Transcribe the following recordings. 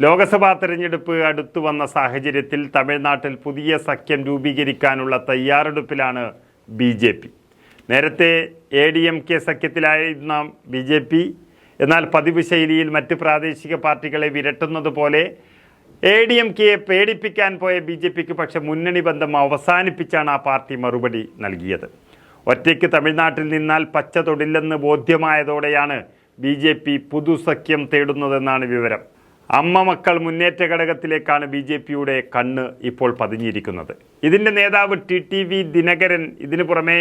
ലോക്സഭാ തെരഞ്ഞെടുപ്പ് അടുത്തു വന്ന സാഹചര്യത്തിൽ തമിഴ്നാട്ടിൽ പുതിയ സഖ്യം രൂപീകരിക്കാനുള്ള തയ്യാറെടുപ്പിലാണ് ബി ജെ പി. നേരത്തെ എ ഡി എം കെ സഖ്യത്തിലായിരുന്ന ബി ജെ പി എന്നാൽ പതിവ് ശൈലിയിൽ മറ്റ് പ്രാദേശിക പാർട്ടികളെ വിരട്ടുന്നത് പോലെ എ ഡി എം കെയെ പേടിപ്പിക്കാൻ പോയ ബി ജെ പിക്ക് പക്ഷേ മുന്നണി ബന്ധം അവസാനിപ്പിച്ചാണ് ആ പാർട്ടി മറുപടി നൽകിയത്. ഒറ്റയ്ക്ക് തമിഴ്നാട്ടിൽ നിന്നാൽ പച്ച തൊടില്ലെന്ന് ബോധ്യമായതോടെയാണ് ബി ജെ പി പുതുസഖ്യം തേടുന്നതെന്നാണ് വിവരം. അമ്മ മക്കൾ മുന്നേറ്റ ഘടകത്തിലേക്കാണ് ബി ജെ പിയുടെ കണ്ണ് ഇപ്പോൾ പതിഞ്ഞിരിക്കുന്നത്. ഇതിന്റെ നേതാവ് ടി ടി വി ദിനകരൻ ഇതിനു പുറമെ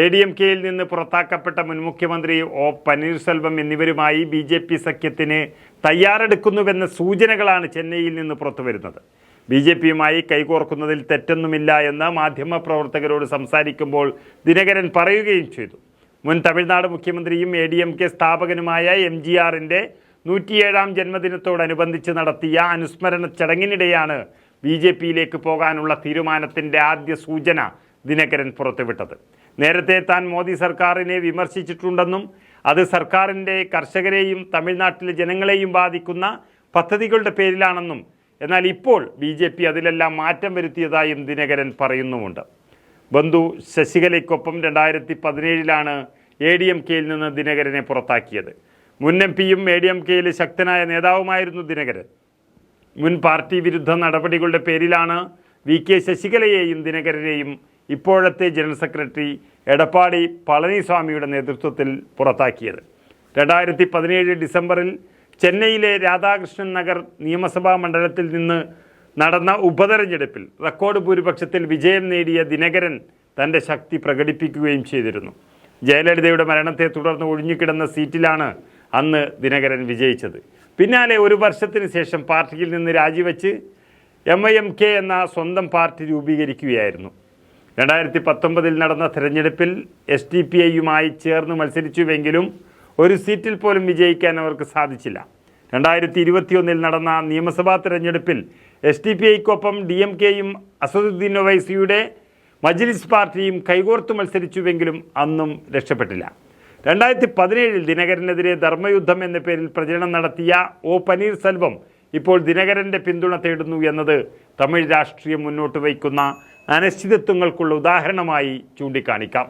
എ ഡി എം കെയിൽ നിന്ന് പുറത്താക്കപ്പെട്ട മുൻ മുഖ്യമന്ത്രി ഒ പനീർസെൽവം എന്നിവരുമായി ബി ജെ പി സഖ്യത്തിന് തയ്യാറെടുക്കുന്നുവെന്ന സൂചനകളാണ് ചെന്നൈയിൽ നിന്ന് പുറത്തു വരുന്നത്. ബി ജെ പിയുമായി കൈകോർക്കുന്നതിൽ തെറ്റൊന്നുമില്ല എന്ന് മാധ്യമപ്രവർത്തകരോട് സംസാരിക്കുമ്പോൾ ദിനകരൻ പറയുകയും ചെയ്തു. മുൻ തമിഴ്നാട് മുഖ്യമന്ത്രിയും എ ഡി എം കെ സ്ഥാപകനുമായ എം ജി ആറിന്റെ നൂറ്റിയേഴാം ജന്മദിനത്തോടനുബന്ധിച്ച് നടത്തിയ അനുസ്മരണ ചടങ്ങിനിടെയാണ് ബി ജെ പിയിലേക്ക് പോകാനുള്ള തീരുമാനത്തിന്റെ ആദ്യ സൂചന ദിനകരൻ പുറത്തുവിട്ടത്. നേരത്തെ താൻ മോദി സർക്കാരിനെ വിമർശിച്ചിട്ടുണ്ടെന്നും അത് സർക്കാരിന്റെ കർഷകരെയും തമിഴ്നാട്ടിലെ ജനങ്ങളെയും ബാധിക്കുന്ന പദ്ധതികളുടെ പേരിലാണെന്നും എന്നാൽ ഇപ്പോൾ ബി ജെ പി അതിലെല്ലാം മാറ്റം വരുത്തിയതായും ദിനകരൻ പറയുന്നുമുണ്ട്. ബന്ധു ശശികലയ്ക്കൊപ്പം രണ്ടായിരത്തി പതിനേഴിലാണ് എ ഡി എം കെയിൽ നിന്ന് ദിനകരനെ പുറത്താക്കിയത്. മുൻ എം പിയും എ ഡി എം കെയിലെ ശക്തനായ നേതാവുമായിരുന്നു ദിനകരൻ. മുൻ പാർട്ടി വിരുദ്ധ നടപടികളുടെ പേരിലാണ് വി കെ ശശികലയെയും ദിനകരനെയും ഇപ്പോഴത്തെ ജനറൽ സെക്രട്ടറി എടപ്പാടി പളനിസ്വാമിയുടെ നേതൃത്വത്തിൽ പുറത്താക്കിയത്. രണ്ടായിരത്തി പതിനേഴ് ഡിസംബറിൽ ചെന്നൈയിലെ രാധാകൃഷ്ണൻ നഗർ നിയമസഭാ മണ്ഡലത്തിൽ നിന്ന് നടന്ന ഉപതെരഞ്ഞെടുപ്പിൽ റെക്കോർഡ് ഭൂരിപക്ഷത്തിൽ വിജയം നേടിയ ദിനകരൻ തന്റെ ശക്തി പ്രകടിപ്പിക്കുകയും ചെയ്തിരുന്നു. ജയലളിതയുടെ മരണത്തെ തുടർന്ന് ഒഴിഞ്ഞുകിടന്ന സീറ്റിലാണ് അന്ന് ദിനകരൻ വിജയിച്ചത്. പിന്നാലെ ഒരു വർഷത്തിന് ശേഷം പാർട്ടിയിൽ നിന്ന് രാജിവെച്ച് എം ഐ എം കെ എന്ന സ്വന്തം പാർട്ടി രൂപീകരിക്കുകയായിരുന്നു. രണ്ടായിരത്തി പത്തൊമ്പതിൽ നടന്ന തെരഞ്ഞെടുപ്പിൽ എസ് ഡി പി ഐയുമായി ചേർന്ന് മത്സരിച്ചുവെങ്കിലും ഒരു സീറ്റിൽ പോലും വിജയിക്കാൻ അവർക്ക് സാധിച്ചില്ല. രണ്ടായിരത്തി ഇരുപത്തിയൊന്നിൽ നടന്ന നിയമസഭാ തെരഞ്ഞെടുപ്പിൽ എസ് ഡി പി ഐക്കൊപ്പം ഡി എം കെയും അസദുദ്ദീൻ ഒവൈസിയുടെ മജ്ലിസ് പാർട്ടിയും കൈകോർത്ത് മത്സരിച്ചുവെങ്കിലും അന്നും രക്ഷപ്പെട്ടില്ല. രണ്ടായിരത്തി പതിനേഴിൽ ദിനകരനെതിരെ ധർമ്മയുദ്ധം എന്ന പേരിൽ പ്രചരണം നടത്തിയ ഒ പനീർസെൽവം ഇപ്പോൾ ദിനകരന്റെ പിന്തുണ തേടുന്നു എന്നത് തമിഴ് രാഷ്ട്രീയം മുന്നോട്ട് വയ്ക്കുന്ന അനിശ്ചിതത്വങ്ങൾക്കുള്ള ഉദാഹരണമായി ചൂണ്ടിക്കാണിക്കാം.